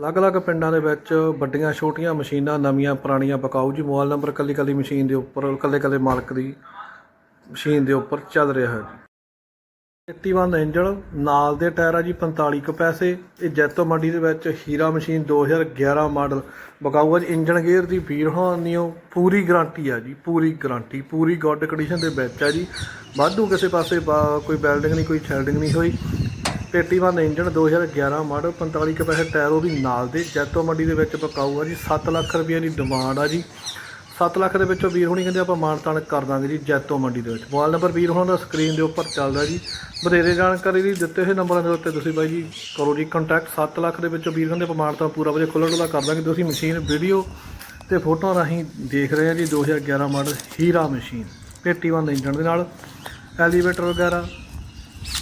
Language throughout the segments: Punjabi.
ਅਲੱਗ-ਅਲੱਗ ਪਿੰਡਾਂ ਦੇ ਵਿੱਚ ਵੱਡੀਆਂ, ਛੋਟੀਆਂ ਮਸ਼ੀਨਾਂ, ਨਵੀਆਂ, ਪੁਰਾਣੀਆਂ ਬਕਾਊ ਜੀ ਮੋਬਾਈਲ ਨੰਬਰ ਕੱਲੀ ਕੱਲੀ ਮਸ਼ੀਨ ਦੇ ਉੱਪਰ ਕੱਲੇ ਕੱਲੇ ਮਾਲਕ ਦੀ ਮਸ਼ੀਨ ਦੇ ਉੱਪਰ ਚੱਲ ਰਿਹਾ ਹੈ। ਜੀ 81 ਇੰਜਣ ਨਾਲ ਦੇ ਟਾਇਰ ਆ ਜੀ 45 ਕੁ ਪੈਸੇ। ਇਹ ਜੈਤੋ ਮੰਡੀ ਦੇ ਵਿੱਚ ਹੀਰਾ ਮਸ਼ੀਨ 2011 ਮਾਡਲ ਬਕਾਊ ਆ ਜੀ। ਇੰਜਣ ਗੇਅਰ ਦੀ ਵੀਰ ਹੋਣੀਓ, ਪੂਰੀ ਗਾਰੰਟੀ ਆ ਜੀ, ਪੂਰੀ ਗਾਰੰਟੀ, ਪੂਰੀ ਗੁੱਡ ਕੰਡੀਸ਼ਨ ਦੇ ਵਿੱਚ ਆ ਜੀ। ਵਾਧੂ ਕਿਸੇ ਪਾਸੇ ਬਾ- ਕੋਈ ਬੈਲਡਿੰਗ ਨਹੀਂ, ਕੋਈ ਸ਼ੈਲਡਿੰਗ ਨਹੀਂ ਹੋਈ। ਪੇਟੀ ਬੰਦ ਇੰਜਣ 2011 ਮਾਡਲ 45 ਕੁ ਪੈਸੇ ਟਾਇਰ ਵੀ ਨਾਲ ਦੇ, ਜੈਤੋ ਮੰਡੀ ਦੇ ਵਿੱਚ ਪਕਾਊਗਾ ਜੀ। 7 ਲੱਖ ਰੁਪਏ ਦੀ ਡਿਮਾਂਡ ਆ ਜੀ। 7 ਲੱਖ ਦੇ ਵਿੱਚੋਂ ਵੀਰ ਹੁਣੀ ਕਹਿੰਦੇ ਆਪਾਂ ਮਾਨਤਾਨ ਕਰ ਦਾਂਗੇ ਜੀ ਜੈਤੋ ਮੰਡੀ ਦੇ ਵਿੱਚ। ਮੋਬਾਈਲ ਨੰਬਰ ਵੀਰ ਹੁਣਾਂ ਦਾ ਸਕਰੀਨ ਦੇ ਉੱਪਰ ਚੱਲਦਾ ਜੀ। ਵਧੇਰੇ ਜਾਣਕਾਰੀ ਲਈ ਦਿੱਤੇ ਹੋਏ ਨੰਬਰਾਂ ਦੇ ਉੱਤੇ ਤੁਸੀਂ ਬਾਈ ਜੀ ਕਰੋ ਜੀ ਕੰਟੈਕਟ 7 ਲੱਖ ਦੇ ਵਿੱਚੋਂ ਵੀਰ ਕਹਿੰਦੇ ਪ੍ਰਮਾਣਤਾ ਪੂਰਾ ਵਜੇ ਖੁੱਲ੍ਹਣ ਡੁੱਲਾ ਕਰ ਦਾਂਗੇ। ਤੁਸੀਂ ਮਸ਼ੀਨ ਵੀਡੀਓ ਤੇ ਫੋਟੋਆਂ ਰਾਹੀਂ ਦੇਖ ਰਹੇ ਆ ਜੀ 2011 ਮਾਡਲ ਹੀਰਾ ਮਸ਼ੀਨ, ਪੇਟੀ ਬੰਦ ਇੰਜਣ ਦੇ ਨਾਲ। ਐਲੀਵੇਟਰ ਵਗੈਰਾ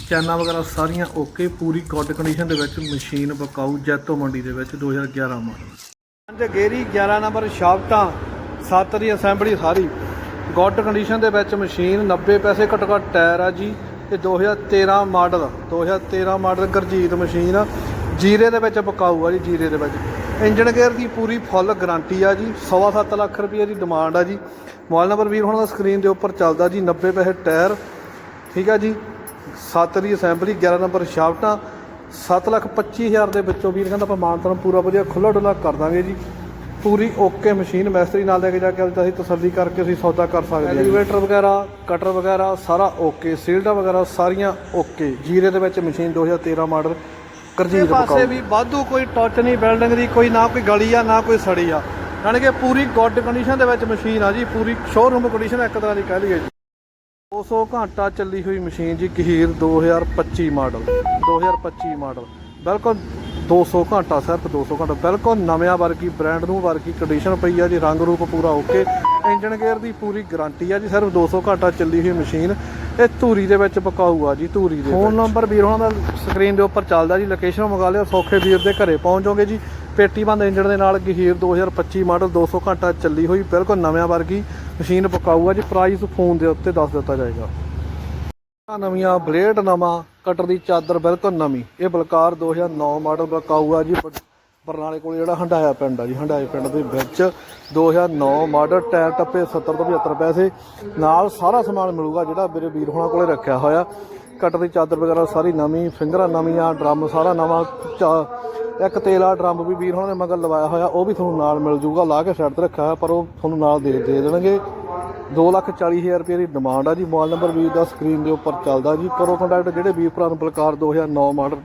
ਚੈਨਾ ਵਗੈਰਾ ਸਾਰੀਆਂ ਓਕੇ, ਪੂਰੀ ਗੁੱਡ ਕੰਡੀਸ਼ਨ ਦੇ ਵਿੱਚ ਮਸ਼ੀਨ ਬਕਾਊ ਜੈਤੋ ਮੰਡੀ ਦੇ ਵਿੱਚ 2011 ਮਾਡਲ ਪੰਜ ਗੇਰੀ 11 ਨੰਬਰ ਸ਼ਾਫਟਾਂ 7 ਦੀ ਅਸੈਂਬਲੀ ਸਾਰੀ। ਗੁੱਡ ਕੰਡੀਸ਼ਨ ਦੇ ਵਿੱਚ ਮਸ਼ੀਨ 90 ਪੈਸੇ ਘੱਟੋ ਘੱਟ ਟਾਇਰ ਆ ਜੀ ਇਹ 2013 ਮਾਡਲ 2013 ਮਾਡਲ ਗਰਜੀਤ ਮਸ਼ੀਨ ਆ। ਜੀਰੇ ਦੇ ਵਿੱਚ ਬਕਾਊ ਆ ਜੀ, ਜੀਰੇ ਦੇ ਵਿੱਚ। ਇੰਜਨ ਗੇਅਰ ਦੀ ਪੂਰੀ ਫੁੱਲ ਗਾਰੰਟੀ ਆ ਜੀ, ਸਵਾ ਸੱਤ ਲੱਖ ਰੁਪਏ ਦੀ ਡਿਮਾਂਡ ਆ ਜੀ। ਮੋਬਾਈਲ ਨੰਬਰ ਵੀਰ ਹੁਣ ਦਾ ਸਕਰੀਨ ਦੇ ਉੱਪਰ ਚੱਲਦਾ ਜੀ 90 ਪੈਸੇ ਟਾਇਰ, ਠੀਕ ਆ ਜੀ। 7 ਦੀ ਅਸੈਂਬਲੀ 11 ਨੰਬਰ ਸ਼ਾਫਟਾਂ 7 ਲੱਖ 25 ਹਜ਼ਾਰ ਦੇ ਵਿੱਚੋਂ ਵੀਰ ਕਹਿੰਦਾ ਆਪਾਂ ਮਾਨਤਨ ਪੂਰਾ ਵਧੀਆ ਖੁੱਲਾ ਡੁੱਲਾ ਕਰ ਦਾਂਗੇ ਜੀ। ਪੂਰੀ ਓਕੇ ਮਸ਼ੀਨ ਮੈਸਤਰੀ ਨਾਲ ਲੈ ਕੇ ਜਾ ਕੇ ਅਸੀਂ ਤਸੱਲੀ ਕਰਕੇ ਅਸੀਂ ਸੌਦਾ ਕਰ ਸਕਦੇ ਹਾਂ ਐਲੀਵੇਟਰ ਵਗੈਰਾ ਕਟਰ ਵਗੈਰਾ ਸਾਰਾ ਓਕੇ ਸੀਲਡਾ ਵਗੈਰਾ ਸਾਰੀਆਂ ਓਕੇ ਜੀਰੇ ਦੇ ਵਿੱਚ ਮਸ਼ੀਨ 2013 ਮਾਡਲ ਕਰਜੀਤ ਪਾਸੇ ਵੀ ਵਾਧੂ ਕੋਈ ਟੱਚ ਨਹੀਂ ਬਿਲਡਿੰਗ ਦੀ ਕੋਈ ਨਾ ਕੋਈ ਗਲੀ ਆ ਨਾ ਕੋਈ ਸੜੀ ਆ। ਯਾਨੀ ਕਿ ਪੂਰੀ ਗੁੱਡ ਕੰਡੀਸ਼ਨ ਦੇ ਵਿੱਚ ਮਸ਼ੀਨ ਆ ਜੀ ਪੂਰੀ ਸ਼ੋਰੂਮ ਕੰਡੀਸ਼ਨ ਇੱਕ ਤਰ੍ਹਾਂ ਦੀ ਕਹਿ ਲਈਏ ਜੀ। 200 ਘੰਟਾ ਚੱਲੀ ਹੋਈ ਮਸ਼ੀਨ ਜੀ ਗਹੀਰ 2025 ਮਾਡਲ 2025 ਮਾਡਲ। ਬਿਲਕੁਲ 200 ਘੰਟਾ ਸਿਰਫ 200 ਘੰਟਾ। ਬਿਲਕੁਲ ਨਵਿਆਂ ਵਰਗੀ ਬ੍ਰਾਂਡ ਨੂੰ ਵਰਗੀ ਕੰਡੀਸ਼ਨ ਪਈ ਆ ਜੀ ਰੰਗ ਰੂਪ ਪੂਰਾ ਓਕੇ ਇੰਜਨ ਗੇਅਰ ਦੀ ਪੂਰੀ ਗਾਰੰਟੀ ਆ ਜੀ ਸਿਰਫ 200 ਘੰਟਾ ਚੱਲੀ ਹੋਈ ਮਸ਼ੀਨ। ਇਹ ਧੂਰੀ ਦੇ ਵਿੱਚ ਪਕਾਊ ਆ ਜੀ ਧੂਰੀ ਦੇ ਫੋਨ ਨੰਬਰ ਵੀਰ ਉਹਨਾਂ ਦਾ ਸਕਰੀਨ ਦੇ ਉੱਪਰ ਚੱਲਦਾ ਜੀ ਲੋਕੇਸ਼ਨ ਮੰਗਾ ਲਿਓ ਸੌਖੇ ਵੀਰ ਦੇ ਘਰੇ ਪਹੁੰਚ ਜਾਓਗੇ ਜੀ। ਪੇਟੀ ਬੰਦ ਇੰਜਨ ਦੇ ਨਾਲ ਗਹੀਰ 2025 ਮਾਡਲ 200 ਘੰਟਾ ਚੱਲੀ ਹੋਈ ਬਿਲਕੁਲ ਨਵਿਆਂ ਵਰਗੀ। ਮਸ਼ੀਨ ਪਕਾਊ ਆ ਜੀ ਪ੍ਰਾਈਸ ਫੋਨ ਦੇ ਉੱਤੇ ਦੱਸ ਦਿੱਤਾ ਜਾਏਗਾ। ਨਵੀਆਂ ਬਲੇਡ ਨਵਾਂ ਕਟਰ ਦੀ ਚਾਦਰ ਬਿਲਕੁਲ ਨਵੀਂ। ਇਹ ਬਲਕਾਰ 2009 ਮਾਡਲ ਬਕਾਊ ਆ ਜੀ ਬ- ਬਰਨਾਲੇ ਕੋਲ ਜਿਹੜਾ ਹੰਡਾਇਆ ਪਿੰਡ ਆ ਜੀ ਹੰਡਾਏ ਪਿੰਡ ਦੇ ਵਿੱਚ 2009 ਮਾਡਲ ਟਾਇਰ ਟੱਪੇ 70 ਤੋਂ 75 ਪੈਸੇ। ਨਾਲ ਸਾਰਾ ਸਮਾਨ ਮਿਲੂਗਾ ਜਿਹੜਾ ਮੇਰੇ ਵੀਰ ਹੋਣਾ ਕੋਲੇ ਰੱਖਿਆ ਹੋਇਆ। ਕਟਰ ਦੀ ਚਾਦਰ ਵਗੈਰਾ ਸਾਰੀ ਨਵੀਂ, ਫਿੰਗਰਾਂ ਨਵੀਆਂ ਡਰਮ ਸਾਰਾ ਨਵਾਂ, ਚਾ- ਇੱਕ ਤੇਲ ਵਾਲਾ ਡਰਮ ਵੀ ਵੀਰ ਹੋਣਾ ਨੇ ਮਗਰ ਲਵਾਇਆ ਹੋਇਆ, ਉਹ ਵੀ ਤੁਹਾਨੂੰ ਨਾਲ ਮਿਲ ਜੂਗਾ, ਲਾ ਕੇ ਸਾਈਡ ਤੇ ਰੱਖਿਆ ਹੋਇਆ, ਪਰ ਉਹ ਤੁਹਾਨੂੰ ਨਾਲ ਦੇ ਦੇ ਦੇਣਗੇ। 240000 ਰੁਪਏ ਦੀ ਡਿਮਾਂਡ ਆ ਜੀ। ਮੋਬਾਈਲ ਨੰਬਰ ਵੀਰ ਦਾ ਸਕਰੀਨ ਦੇ ਉੱਪਰ ਚੱਲਦਾ ਜੀ। ਕਰੋ ਕੰਟੈਕਟ ਜਿਹੜੇ ਵੀਰ ਭਰਾ ਨੂੰ ਬਲਕਾਰ 2009 ਮਾਡਲ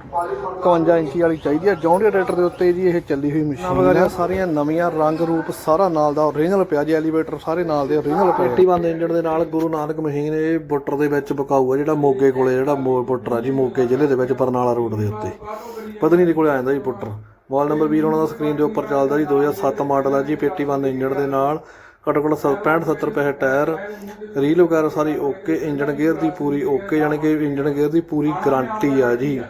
51 ਇੰਚੀ ਵਾਲੀ ਚਾਹੀਦੀ ਆ। ਜੌਂਡੀਆ ਟਰੈਕਟਰ ਦੇ ਉੱਤੇ ਜੀ ਇਹ ਚੱਲੀ ਹੋਈ ਮਸ਼ੀਨ ਵਗੈਰਾ ਸਾਰੀਆਂ ਨਵੀਆਂ ਰੰਗ ਰੂਪ ਸਾਰਾ ਨਾਲ ਦਾ ਓਰੀਜਨਲ ਪਿਆ ਜੀ। ਐਲੀਵੇਟਰ ਸਾਰੇ ਨਾਲ ਦੇ ਓਰੀਜਨਲ ਪੇਟੀ ਬੰਦ ਇੰਜਣ ਦੇ ਨਾਲ ਗੁਰੂ ਨਾਨਕ ਮਸ਼ੀਨ ਇਹ ਬੁੱਟਰ ਦੇ ਵਿੱਚ ਬਕਾਊ ਆ। ਜਿਹੜਾ ਮੋਗੇ ਕੋਲੇ ਜਿਹੜਾ ਮੋਰ ਬੁੱਟਰ ਆ ਜੀ ਮੋਗੇ ਜ਼ਿਲ੍ਹੇ ਦੇ ਵਿੱਚ ਬਰਨਾਲਾ ਰੋਡ ਦੇ ਉੱਤੇ। ਪਤਨੀ ਦੇ ਕੋਲੇ ਆ ਜਾਂਦਾ ਜੀ ਬੁੱਟਰ। ਮੋਬਾਈਲ ਨੰਬਰ ਵੀਰ ਉਹਨਾਂ ਦਾ ਸਕਰੀਨ ਦੇ ਉੱਪਰ ਚੱਲਦਾ ਜੀ। 2007 ਮਾਡਲ ਆ ਜੀ। ਪੇਟੀ ਬੰਦ ਇੰਜਣ ਦੇ ਨਾਲ ਘੱਟੋ ਘੱਟ 65 70 ਰੁਪਏ ਟਾਇਰ। ਰੀਲ ਵਗੈਰਾ ਸਾਰੀ ਓਕੇ ਇੰਜਨ ਗੇਅਰ ਦੀ ਪੂਰੀ ਓਕੇ ਯਾਨੀ ਕਿ ਇੰਜਨ ਗੇਅਰ ਦੀ ਪੂਰੀ ਗਾਰੰਟੀ ਆ ਜੀ।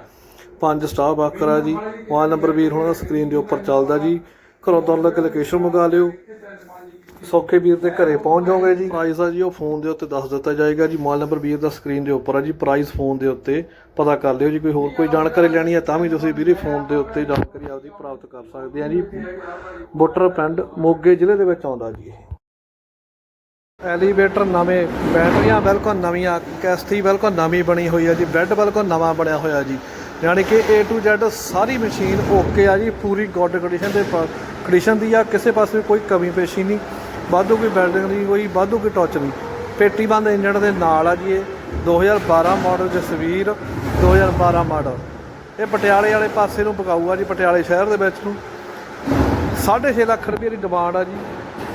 ਪੰਜ ਸਟਾਰ ਬਾਕਰ ਆ ਜੀ। ਮੋਬਾਈਲ ਨੰਬਰ ਵੀਰ ਹੁਣ ਸਕਰੀਨ ਦੇ ਉੱਪਰ ਚੱਲਦਾ ਜੀ। ਘਰੋਂ ਤੋਂ ਲੱਗ ਲੋਕੇਸ਼ਨ ਮੰਗਾ ਲਿਓ। ਸੌਖੇ ਵੀਰ ਦੇ ਘਰੇ ਪਹੁੰਚ ਜਾਓਗੇ ਜੀ। ਪ੍ਰਾਈਸ ਆ ਜੀ, ਉਹ ਫੋਨ ਦੇ ਉੱਤੇ ਦੱਸ ਦਿੱਤਾ ਜਾਏਗਾ ਜੀ। ਮੋਬਾਈਲ ਨੰਬਰ ਵੀਰ ਦਾ ਸਕਰੀਨ ਦੇ ਉੱਪਰ ਆ ਜੀ। ਪ੍ਰਾਈਸ ਫੋਨ ਦੇ ਉੱਤੇ ਪਤਾ ਕਰ ਲਿਓ ਜੀ। ਕੋਈ ਹੋਰ ਕੋਈ ਜਾਣਕਾਰੀ ਲੈਣੀ ਹੈ ਤਾਂ ਵੀ ਤੁਸੀਂ ਵੀਰੇ ਫੋਨ ਦੇ ਉੱਤੇ ਜਾਣਕਾਰੀ ਆਪਦੀ ਪ੍ਰਾਪਤ ਕਰ ਸਕਦੇ ਆ ਜੀ। ਬੁੱਟਰ ਪਿੰਡ ਮੋਗੇ ਜ਼ਿਲ੍ਹੇ ਦੇ ਵਿੱਚ ਆਉਂਦਾ ਜੀ ਐਲੀਵੇਟਰ ਨਵੇਂ, ਬੈਟਰੀਆਂ ਬਿਲਕੁਲ ਨਵੀਆਂ ਕੈਸਤੀ ਬਿਲਕੁਲ ਨਵੀਂ ਬਣੀ ਹੋਈ ਹੈ ਜੀ, ਬੈੱਡ ਬਿਲਕੁਲ ਨਵਾਂ ਬਣਿਆ ਹੋਇਆ ਜੀ। ਯਾਨੀ ਕਿ A to Z ਸਾਰੀ ਮਸ਼ੀਨ ਓਕੇ ਆ ਜੀ, ਪੂਰੀ ਗੁੱਡ ਕੰਡੀਸ਼ਨ ਦੇ ਕੰਡੀਸ਼ਨ ਦੀ ਆ, ਕਿਸੇ ਪਾਸੇ ਕੋਈ ਕਮੀ ਪੇਸ਼ੀ ਨਹੀਂ, ਵਾਧੂ ਕੋਈ ਬਿਲਡਿੰਗ ਨਹੀਂ ਕੋਈ ਵਾਧੂ ਕੋਈ ਟੱਚ ਨਹੀਂ। ਪੇਟੀ ਬੰਦ ਇੰਜਣ ਦੇ ਨਾਲ ਆ ਜੀ ਇਹ 2012 ਮਾਡਲ ਜਸਵੀਰ 2012 ਮਾਡਲ ਇਹ ਪਟਿਆਲੇ ਵਾਲੇ ਪਾਸੇ ਨੂੰ ਪਕਾਊਗਾ ਜੀ, ਪਟਿਆਲੇ ਸ਼ਹਿਰ ਦੇ ਵਿੱਚ ਨੂੰ। 6.5 ਲੱਖ ਰੁਪਏ ਦੀ ਡਿਮਾਂਡ ਆ ਜੀ।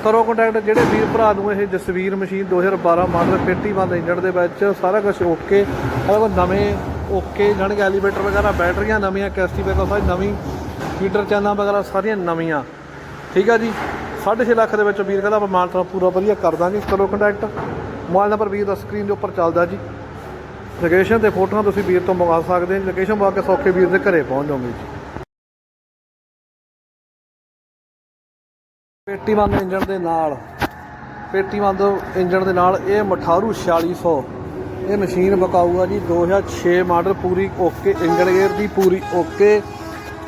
ਕਰੋ ਕੰਟੈਕਟ ਜਿਹੜੇ ਵੀਰ ਭਰਾ ਨੂੰ ਇਹ ਜਸਵੀਰ ਮਸ਼ੀਨ 2012 ਮਾਡਲ ਪੇਟੀ ਬੰਦ ਇੰਜਣ ਦੇ ਵਿੱਚ ਸਾਰਾ ਕੁਝ ਓਕੇ ਇਹਦੇ ਕੋਲ ਨਵੇਂ ਓਕੇ ਜਾਣੀ ਕਿ ਐਲੀਵੇਟਰ ਵਗੈਰਾ ਬੈਟਰੀਆਂ ਨਵੀਆਂ, ਕੈਸਟੀ ਬੈਕਅਪ ਸਾਰੀ ਨਵੀਂ ਫੀਡਰ ਚੈਨਾਂ ਵਗੈਰਾ, ਸਾਰੀਆਂ ਨਵੀਆਂ। ਠੀਕ ਆ ਜੀ? 6.5 ਲੱਖ ਦੇ ਵਿੱਚ ਵੀਰ ਕਹਿੰਦਾ ਆਪਾਂ ਮਾਨਤਾ ਪੂਰਾ ਵਧੀਆ ਕਰ ਦਾਂਗੇ ਕਰੋ ਕੰਟੈਕਟ ਮੋਬਾਈਲ ਨੰਬਰ ਵੀਰ ਦਾ ਸਕਰੀਨ ਦੇ ਉੱਪਰ ਚੱਲਦਾ ਜੀ। ਲੋਕੇਸ਼ਨ ਤੇ ਫੋਟੋਆਂ ਤੁਸੀਂ ਵੀਰ ਤੋਂ ਮੰਗਾ ਸਕਦੇ ਹੋ ਲੋਕੇਸ਼ਨ ਪਾ ਕੇ ਸੌਖੇ ਵੀਰ ਦੇ ਘਰੇ ਪਹੁੰਚ ਜਾਓਗੇ ਜੀ। ਪੇਟੀ ਬੰਦ ਇੰਜਣ ਦੇ ਨਾਲ ਪੇਟੀ ਬੰਦ ਇੰਜਣ ਦੇ ਨਾਲ ਇਹ ਮਠਾਰੂ 4600 ਇਹ ਮਸ਼ੀਨ ਬਕਾਊ ਆ ਜੀ 2006 ਮਾਡਲ, ਪੂਰੀ ਓਕੇ, ਇੰਜਣ ਗੇਅਰ ਦੀ ਪੂਰੀ ਓਕੇ,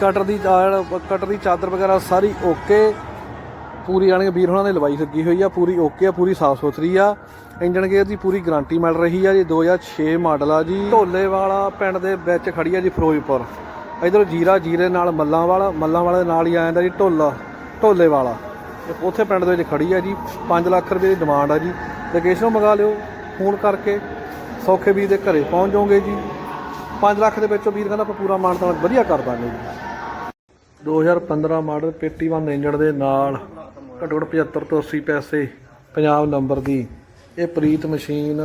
ਕਟਰ ਦੀ ਚਾ- ਕਟਰ ਦੀ ਚਾਦਰ ਵਗੈਰਾ ਸਾਰੀ ਓਕੇ। ਪੂਰੀ ਆਣੀ ਵੀਰ ਹੋਣਾ ਨੇ ਲਵਾਈ ਲੱਗੀ ਹੋਈ ਆ, ਪੂਰੀ ਓਕੇ ਆ, ਪੂਰੀ ਸਾਫ਼ ਸੁਥਰੀ ਆ। ਇੰਜਨ ਗੇਅਰ ਦੀ ਪੂਰੀ ਗਾਰੰਟੀ ਮਿਲ ਰਹੀ ਆ ਜੀ 2006 ਮਾਡਲ ਆ ਜੀ। ਢੋਲੇ ਵਾਲਾ ਪਿੰਡ ਦੇ ਵਿੱਚ ਖੜੀ ਆ ਜੀ ਫਿਰੋਜ਼ਪੁਰ। ਇਧਰ ਜੀਰਾ ਜੀਰੇ ਨਾਲ ਮੱਲਾਂ ਵਾਲਾ, ਮੱਲਾਂ ਵਾਲੇ ਨਾਲ ਹੀ ਆ ਜਾਂਦਾ ਜੀ ਢੋਲਾ, ਢੋਲੇ ਵਾਲਾ। ਤੇ ਉੱਥੇ ਪਿੰਡ ਦੇ ਵਿੱਚ ਖੜੀ ਆ ਜੀ 5 ਲੱਖ ਰੁਪਏ ਦੀ ਡਿਮਾਂਡ ਆ ਜੀ। ਲੋਕੇਸ਼ਨ ਮੰਗਾ ਲਿਓ, ਫੋਨ ਕਰਕੇ ਸੌਖੇ ਵੀਰ ਦੇ ਘਰੇ ਪਹੁੰਚ ਜਾਓਗੇ ਜੀ। 5 ਲੱਖ ਦੇ ਵਿੱਚੋਂ ਵੀਰ ਕਹਿੰਦਾ ਆਪਾਂ ਪੂਰਾ ਮਾਨਤਾ ਵਧੀਆ ਕਰ ਦਾਂਗੇ ਜੀ। 2015 ਮਾਡਲ ਪੇਟੀ ਵਨ ਇੰਜਣ ਦੇ ਨਾਲ ਘੱਟੋ ਘੱਟ 75 ਤੋਂ 80 ਪੈਸੇ ਪੰਜਾਬ ਨੰਬਰ ਦੀ ਇਹ ਪ੍ਰੀਤ ਮਸ਼ੀਨ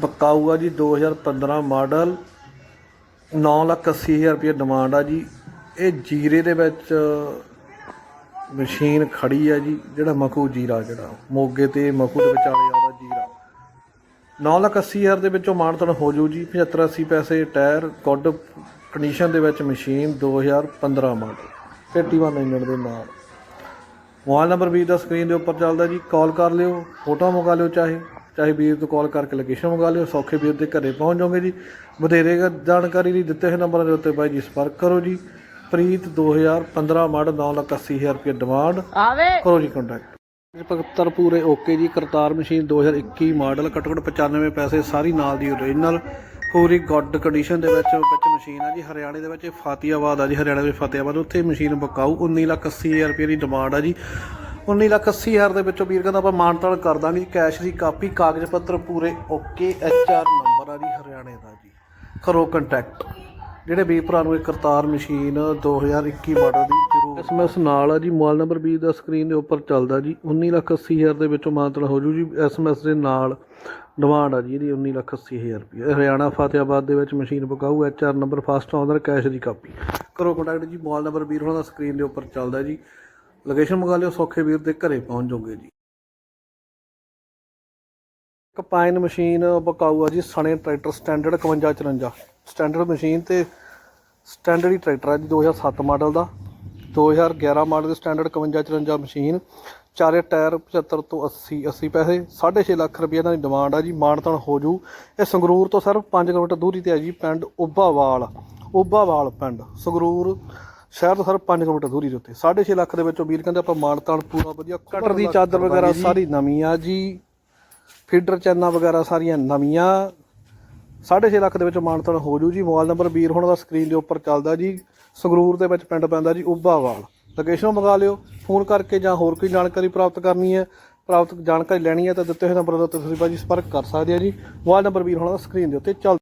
ਬਕਾਊ ਆ ਜੀ। 2015 ਮਾਡਲ 980000 ਰੁਪਏ ਡਿਮਾਂਡ ਆ ਜੀ। ਇਹ ਜੀਰੇ ਦੇ ਵਿੱਚ ਮਸ਼ੀਨ ਖੜੀ ਆ ਜੀ, ਜਿਹੜਾ ਮਖੂ ਜੀਰਾ ਜਿਹੜਾ, ਮੋਗੇ ਤੇ ਮਖੂ ਦੇ ਵਿਚਾਲੇ ਆਉਂਦਾ ਜੀਰਾ। 980000 ਦੇ ਵਿੱਚੋਂ ਮਾਨਤਨ ਹੋ ਜੂ ਜੀ 75 80 ਪੈਸੇ ਟਾਇਰ ਗੁੱਡ ਕੰਡੀਸ਼ਨ ਦੇ ਵਿੱਚ ਮਸ਼ੀਨ 2015 ਮਾਡਲ 51 ਇੰਜਣ ਦੇ ਨਾਲ। ਮੋਬਾਈਲ ਨੰਬਰ ਵੀਰ ਦਾ ਸਕਰੀਨ ਦੇ ਉੱਪਰ ਚੱਲਦਾ ਜੀ ਕਾਲ ਕਰ ਲਿਓ ਫੋਟੋ ਮੰਗਾ ਲਿਓ ਚਾਹੇ ਚਾਹੇ ਵੀਰ ਤੋਂ ਕਾਲ ਕਰਕੇ ਲੋਕੇਸ਼ਨ ਮੰਗਾ ਲਿਓ, ਸੌਖੇ ਵੀਰ ਦੇ ਘਰੇ ਪਹੁੰਚ ਜਾਓਗੇ ਜੀ। ਵਧੇਰੇ ਜਾਣਕਾਰੀ ਲਈ ਦਿੱਤੇ ਹੋਏ ਨੰਬਰਾਂ ਦੇ ਉੱਤੇ ਬਾਈ ਜੀ ਸੰਪਰਕ ਕਰੋ ਜੀ। ਪ੍ਰੀਤ 2015 ਮਾਡਲ 980000 ਰੁਪਏ ਡਿਮਾਂਡ ਆਵੇ। ਕਰੋ ਜੀ ਕੰਟੈਕਟ ਪਕਤਰ ਪੂਰੇ ਓਕੇ ਜੀ ਕਰਤਾਰ ਮਸ਼ੀਨ 2021 ਮਾਡਲ ਘੱਟੋ ਘੱਟ 95 ਪੈਸੇ ਸਾਰੀ ਨਾਲ ਦੀ ਓਰੀਜਨਲ ਪੂਰੀ ਗੁੱਡ ਕੰਡੀਸ਼ਨ ਦੇ ਵਿੱਚ ਵਿੱਚ ਮਸ਼ੀਨ ਆ ਜੀ ਹਰਿਆਣੇ ਦੇ ਵਿੱਚ ਫਾਤਿਆਬਾਦ ਆ ਜੀ ਹਰਿਆਣਾ ਦੇ ਫਤਿਆਬਾਦ। ਉੱਥੇ ਮਸ਼ੀਨ ਬਕਾਊ 19,80,000 ਰੁਪਏ ਦੀ ਡਿਮਾਂਡ ਆ ਜੀ। 19,80,000 ਦੇ ਵਿੱਚੋਂ ਵੀਰ ਕਹਿੰਦਾ ਆਪਾਂ ਮਾਨਤਾਲ ਕਰ ਦਾਂਗੇ ਜੀ ਕੈਸ਼ ਦੀ ਕਾਪੀ ਕਾਗਜ਼ ਪੱਤਰ ਪੂਰੇ ਓਕੇ ਐਚ ਆਰ ਨੰਬਰ ਆ ਜੀ ਹਰਿਆਣੇ ਦਾ ਜੀ। ਕਰੋ ਕੰਟੈਕਟ ਜਿਹੜੇ ਵੀਰ ਭਰਾ ਨੂੰ ਇਹ ਕਰਤਾਰ ਮਸ਼ੀਨ 2021 ਮਾਡਲ ਦੀ ਜ਼ਰੂਰ ਐਸਐਮਐਸ ਨਾਲ ਆ ਜੀ ਮੋਬਾਈਲ ਨੰਬਰ ਵੀਰ ਦਾ ਸਕਰੀਨ ਦੇ ਉੱਪਰ ਚੱਲਦਾ ਜੀ 19,80,000 ਦੇ ਵਿੱਚੋਂ ਮਾਨਤਾਲ ਹੋ ਜੂ ਜੀ ਐਸਐਮਐਸ ਦੇ ਨਾਲ ਡਿਮਾਂਡ ਆ ਜੀ ਇਹਦੀ 19,80,000 ਰੁਪਏ ਹਰਿਆਣਾ ਫਤਿਆਬਾਦ ਦੇ ਵਿੱਚ ਮਸ਼ੀਨ ਬਕਾਊ ਐਚ ਆਰ ਨੰਬਰ ਫਸਟ ਆਉਂਦਾ ਕੈਸ਼ ਦੀ ਕਾਪੀ। ਕਰੋ ਕੰਟੈਕਟ ਜੀ ਮੋਬਾਈਲ ਨੰਬਰ ਵੀਰ ਹੋਣਾ ਦਾ ਸਕਰੀਨ ਦੇ ਉੱਪਰ ਚੱਲਦਾ ਜੀ। ਲੋਕੇਸ਼ਨ ਮੰਗਾ ਲਿਓ ਸੌਖੇ ਵੀਰ ਦੇ ਘਰੇ ਪਹੁੰਚ ਜਾਓਗੇ ਜੀ। ਕਪਾਈਨ ਮਸ਼ੀਨ ਬਕਾਊ ਆ ਜੀ ਸਣੇ ਟਰੈਕਟਰ ਸਟੈਂਡਰਡ 5154 ਸਟੈਂਡਰਡ ਮਸ਼ੀਨ ਤੇ ਸਟੈਂਡਰਡ ਹੀ ਟਰੈਕਟਰ ਆ ਜੀ 2007 ਮਾਡਲ ਦਾ। 2011 ਮਾਡਲ ਦੇ ਸਟੈਂਡਰਡ 5154 ਮਸ਼ੀਨ। ਚਾਰੇ ਟਾਇਰ 75 ਤੋਂ 80 80 ਪੈਸੇ 6.5 ਲੱਖ ਰੁਪਏ ਇਹਨਾਂ ਦੀ ਡਿਮਾਂਡ ਆ ਜੀ ਮਾਨਤਨ ਹੋ ਜੂ। ਇਹ ਸੰਗਰੂਰ ਤੋਂ ਸਿਰਫ 5 ਕਿਲੋਮੀਟਰ ਦੂਰੀ ਤੇ ਆ ਜੀ ਪਿੰਡ ਉੱਭਾਵਾਲ ਉੱਭਾਵਾਲ ਪਿੰਡ। ਸੰਗਰੂਰ ਸ਼ਹਿਰ ਤੋਂ ਸਿਰਫ 5 ਕਿਲੋਮੀਟਰ ਦੂਰੀ ਦੇ ਉੱਤੇ। 6.5 ਲੱਖ ਦੇ ਵਿੱਚੋਂ ਵੀਰ ਕਹਿੰਦੇ ਆਪਾਂ ਮਾਨਤਾਨ ਪੂਰਾ ਵਧੀਆ ਕਟਰ ਦੀ ਚਾਦਰ ਵਗੈਰਾ ਸਾਰੀ ਨਵੀਂ ਆ ਜੀ। ਫੀਡਰ ਚੈਨਾਂ ਵਗੈਰਾ ਸਾਰੀਆਂ ਨਵੀਆਂ। 6.5 ਲੱਖ ਦੇ ਵਿੱਚ ਮਾਨਤਨ ਹੋ ਜੂ ਜੀ। ਮੋਬਾਈਲ ਨੰਬਰ ਵੀਰ ਹੁਣ ਦਾ ਸਕਰੀਨ ਦੇ ਉੱਪਰ ਚੱਲਦਾ ਜੀ। ਸੰਗਰੂਰ ਦੇ ਵਿੱਚ ਪਿੰਡ ਪੈਂਦਾ ਜੀ ਉੱਭਾਵਾਲ ਲੋਕੇਸ਼ਨ ਮੰਗਾ ਲਿਓ। ਫੋਨ ਕਰਕੇ ਜਾਂ ਹੋਰ ਕੋਈ ਜਾਣਕਾਰੀ ਪ੍ਰਾਪਤ ਕਰਨੀ ਹੈ, ਪ੍ਰਾਪਤ ਜਾਣਕਾਰੀ ਲੈਣੀ ਹੈ ਤਾਂ ਦਿੱਤੇ ਹੋਏ ਨੰਬਰ ਦੇ ਉੱਤੇ ਤੁਸੀਂ ਭਾਜੀ ਸੰਪਰਕ ਕਰ ਸਕਦੇ ਆ ਜੀ। ਮੋਬਾਈਲ ਨੰਬਰ ਵੀਰ ਹੁਣ ਦਾ ਸਕਰੀਨ ਦੇ ਉੱਤੇ ਚੱਲ